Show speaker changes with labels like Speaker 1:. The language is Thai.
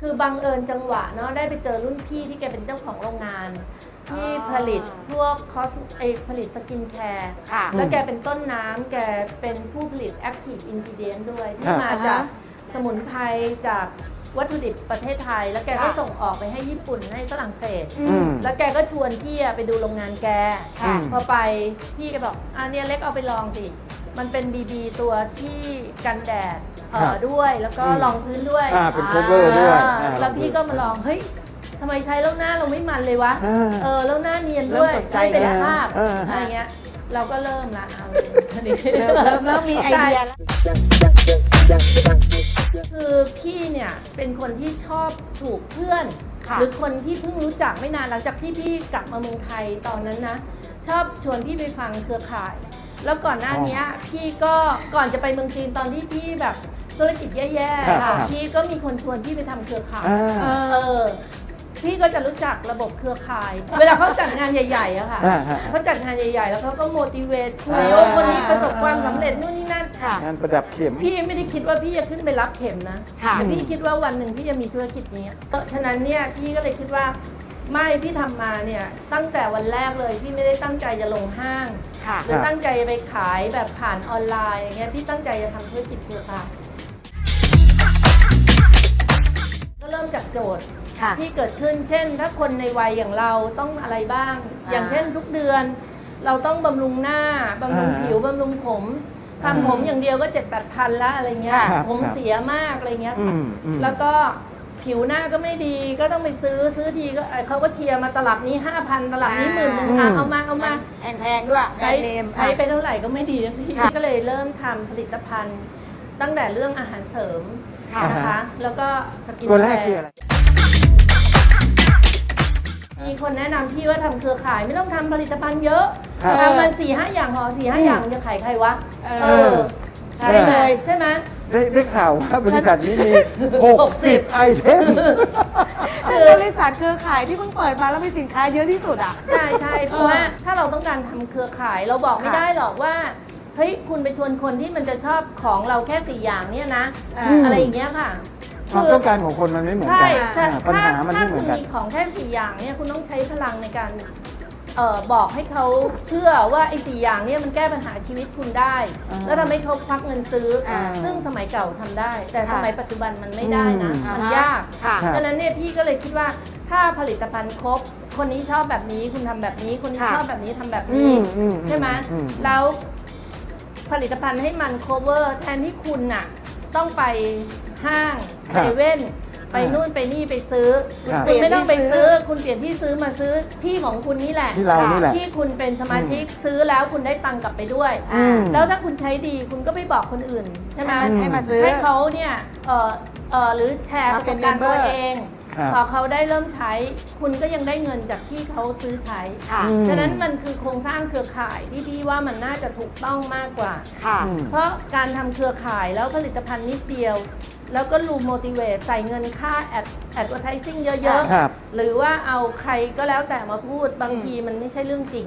Speaker 1: คือบังเอิญจังหวะเนาะได้ไปเจอรุ่นพี่ที่แกเป็นเจ้าของโรงงาน ที่ผลิตพวกคอสไอผลิตสกินแคร์
Speaker 2: ค่ะ
Speaker 1: แล้วแกเป็นต้นน้ำแกเป็นผู้ผลิต Active Ingredient ด้วย ที่
Speaker 3: ครับ
Speaker 1: มา
Speaker 2: อ่าฮะ
Speaker 1: จากสมุนไพรจากวัตถุดิบประเทศไทย แล้วแกก็
Speaker 2: ค่ะ
Speaker 1: ส่งออกไปให้ญี่ปุ่นให้ฝรั่งเศส
Speaker 3: อืม
Speaker 1: แล้วแกก็ชวนพี่อะไปดูโรงงานแก
Speaker 3: ค่ะ
Speaker 1: พอไปพี่ก็บอกอะเนี่ยเล็กเอาไปลองสิมันเป็นบีบีตัวที่กันแดด เอ่
Speaker 3: ครั
Speaker 1: อบด้วยแล้วก็
Speaker 3: อืม
Speaker 1: รองพื้นด้วย
Speaker 3: อ่าเป็น cover ด้วย
Speaker 1: อ่า
Speaker 3: อ่า
Speaker 1: แล้วพี่ก็มาลองเฮ้ยทำไมใช้แล้วหน้าเราไม่มันเลยวะ
Speaker 3: อ่า
Speaker 1: เออแล้วหน้าเนียนด้วย
Speaker 2: เริ่มสนใจ
Speaker 1: ไม่เป็น
Speaker 3: แล้ว
Speaker 1: คราบ
Speaker 3: อ่า
Speaker 1: อะไรเงี้ยเราก็เริ่มละเอาอันนี้
Speaker 2: เริ่มเริ่มเริ่มมีไอเดียแล้ว
Speaker 1: คือพี่เนี่ยเป็นคนที่ชอบถูกเพื่อน
Speaker 2: ค่ะ
Speaker 1: หรือคนที่เพิ่งรู้จักไม่นานหลังจากที่พี่กลับมาเมืองไทยตอนนั้นนะ ชอบชวนพี่ไปฟังเครือข่าย แล้วก่อนหน้าเนี้ยพี่ก็ก่อนจะไปเมืองจีนตอนที่พี่แบบ ธุรกิจแย่
Speaker 3: ครับ
Speaker 1: ๆ
Speaker 3: ครับ
Speaker 1: พี่ก็มีคนชวนพี่ไปทำเครือข่าย
Speaker 3: อ่า
Speaker 2: เออ
Speaker 1: เออพี่ก็จะรู้จักระบบเครือข่าย เวลาเขาจัดงานใหญ่ๆอะค่ะ
Speaker 3: อ่าฮะ
Speaker 1: เขาจัดงานใหญ่ๆ แล้วเขาก็ motivate คุย
Speaker 3: อ่า
Speaker 1: ว่า คนนี้ประสบความสำเร็จนู่นนี่นั่น
Speaker 2: ค่ะ
Speaker 3: งานประดับเข็ม
Speaker 1: พี่ไม่ได้คิดว่าพี่จะขึ้นไปรับเข็มนะ
Speaker 2: ค่ะ
Speaker 1: แต่พี่คิดว่าวันหนึ่งพี่จะมีธุรกิจนี้เออฉะนั้นเนี่ยพี่ก็เลยคิดว่าไม่พี่ทำมาเนี่ยตั้งแต่วันแรกเลยพี่ไม่ได้ตั้งใจจะลงห้าง
Speaker 2: ค่ะ
Speaker 1: หรือตั้งใจจะไปขายแบบผ่านออนไลน์อย่างเงี้ยพี่ตั้งใจจะทำธุรกิจเครือข่าย โจทย์
Speaker 2: ค่ะ
Speaker 1: ที่เกิดขึ้น เช่น ถ้าคนในวัยอย่างเราต้องอะไรบ้าง
Speaker 2: อ่า
Speaker 1: อย่างเช่นทุกเดือน เราต้องบำรุงหน้าบำรุง
Speaker 3: อ่า
Speaker 1: ผิวบำรุงผม
Speaker 3: อ่า
Speaker 1: ทำผมอย่างเดียวก็เจ็ดแปดพันละอะไรเงี้ย
Speaker 3: ครับ
Speaker 1: ผม
Speaker 3: ครับ
Speaker 1: เสียมากอะไรเงี้ย
Speaker 3: อื
Speaker 1: ค่ะ
Speaker 3: มอืม
Speaker 1: แล้วก็ผิวหน้าก็ไม่ดีก็ต้องไปซื้อซื้อทีก็เอ่อเขาก็เชียร์มาตลับนี้ห้าพันตลับนี้หมื่นหนึ่ง
Speaker 3: อื
Speaker 1: อะ
Speaker 3: ม
Speaker 1: เอามาเอามา
Speaker 2: แพงๆด้วยแบร
Speaker 1: ใช้
Speaker 2: นด์เนม
Speaker 1: ใช้ไปเท่าไหร่ก็ไม่ดีนะพี่
Speaker 2: ค่ะ
Speaker 1: ก็เลยเริ่มทำผลิตภัณฑ์ ตั้งแต่เรื่องอาหารเสริม
Speaker 2: ค่ะ
Speaker 1: นะคะ แล้วก็สกิน
Speaker 3: ตัวแรก
Speaker 1: ค
Speaker 3: คืออะไร
Speaker 1: มีคนแนะนำพี่ว่าทำเครือข่ายไม่ต้องทำผลิตภัณฑ์เยอะ
Speaker 3: ครับ
Speaker 1: ทำมันสี่ห้าอย่างพอสี่ห้าอย่างจะขายใครวะ
Speaker 2: เออ
Speaker 1: เออใช่
Speaker 3: เออ
Speaker 1: ไหมใช่ไหม
Speaker 3: ได้ได้ข่าวว่าบริษัทนี้มี 60ไอเทม
Speaker 2: เป็นบริษัทเครือข่ายที่เพิ่งเปิดมาแล้วมีสินค้าเยอะที่สุดอะ
Speaker 1: ใช่ใช่เพราะว่าถ้าเราต้องการทำเครือข่ายเราบอกไม่
Speaker 2: ค่ะ
Speaker 1: ได้หรอกว่า เฮ้ยคุณไปชวนคนที่มันจะชอบของเราแค่สี่อย่างเนี่ยนะ
Speaker 2: อ่า
Speaker 1: อะไรอย่างเงี้ยค่ะ
Speaker 3: ความต้องการของคนมันไม่เหมือน
Speaker 1: ใช่
Speaker 3: กัน
Speaker 1: ถ้า
Speaker 3: อ่าปัญ
Speaker 1: ถ้า
Speaker 3: หามัน
Speaker 1: ถ้า
Speaker 3: ไม่เหมื
Speaker 1: คุ
Speaker 3: อ
Speaker 1: ณ
Speaker 3: นกัน
Speaker 1: มีของแค่สี่อย่างเนี่ยคุณต้องใช้พลังในการเอ่อบอกให้เขาเชื่อว่าไอ้สี่อย่างเนี่ยมันแก้ปัญหาชีวิตคุณได้
Speaker 3: อ่า
Speaker 1: แล้วทำให้เขาควักเงินซื้ออา ซึ่งสมัยเก่าทำได้ แต่
Speaker 2: ค่ะ
Speaker 1: สมัยปัจจุบันมันไม่ได้นะ
Speaker 3: อืม
Speaker 1: มัน
Speaker 2: อ่าฮะ
Speaker 1: ยาก
Speaker 2: ค่ะ
Speaker 3: ครับ
Speaker 1: ดังนั้นเนี่ยพี่ก็เลยคิดว่าถ้าผลิตภัณฑ์ครบ คนนี้ชอบแบบนี้คุณทำแบบนี้ คนนี้
Speaker 2: ค่ะ
Speaker 1: ชอบแบบนี้ทำแบบนี้
Speaker 3: อืมอืม
Speaker 1: ใช่ไหม
Speaker 3: อืม
Speaker 1: แล้ว ผลิตภัณฑ์ให้มัน cover แทนที่คุณน่ะต้องไปห้าง
Speaker 3: ครั
Speaker 1: เซ
Speaker 3: บ
Speaker 1: เว่นไปนู่นไปนี่ไปซื้อ
Speaker 3: ครับ
Speaker 1: คุณไม่ต้องไป
Speaker 2: เปลี่ยนที่ซื้
Speaker 1: ซื้อ
Speaker 2: อ
Speaker 1: คุณเปลี่ยนที่ซื้อมาซื้อที่ของคุณนี่แหละ
Speaker 3: ที่เรานี่แหละ
Speaker 1: ที่คุณเป็นสมาชิกซื้อแล้วคุณได้ตังค์กลับไปด้วย
Speaker 2: อ่า
Speaker 1: แล้วถ้าคุณใช้ดีคุณก็ไปบอกคนอื่นใช่ไหม
Speaker 2: ให้ให้มาซื้อ
Speaker 1: ให้เขาเนี่ยเออเออหรือแชร์ป
Speaker 2: มา
Speaker 1: ระ
Speaker 2: เป็
Speaker 1: ส
Speaker 2: น
Speaker 1: บการณ์ตัว
Speaker 2: member
Speaker 1: เอง
Speaker 3: ครับ
Speaker 1: พอเขาได้เริ่มใช้ คุณก็ยังได้เงินจากที่เขาซื้อใช้
Speaker 2: ค่ะ
Speaker 3: อืม
Speaker 1: ฉะนั้นมันคือโครงสร้างเครือข่ายที่พี่ว่ามันน่าจะถูกต้องมากกว่า
Speaker 2: ค่ะ
Speaker 3: อืม
Speaker 1: เพราะการทำเครือข่ายแล้วผลิตภัณฑ์นิดเดียว แล้วก็รูโมติเวตใส่เงินค่าแอดแอดเวอร์ทซิ่งเยอะ
Speaker 3: ครับ
Speaker 1: ๆ หรือว่าเอาใครก็แล้วแต่มาพูดบางทีมันไม่ใช่เรื่องจริง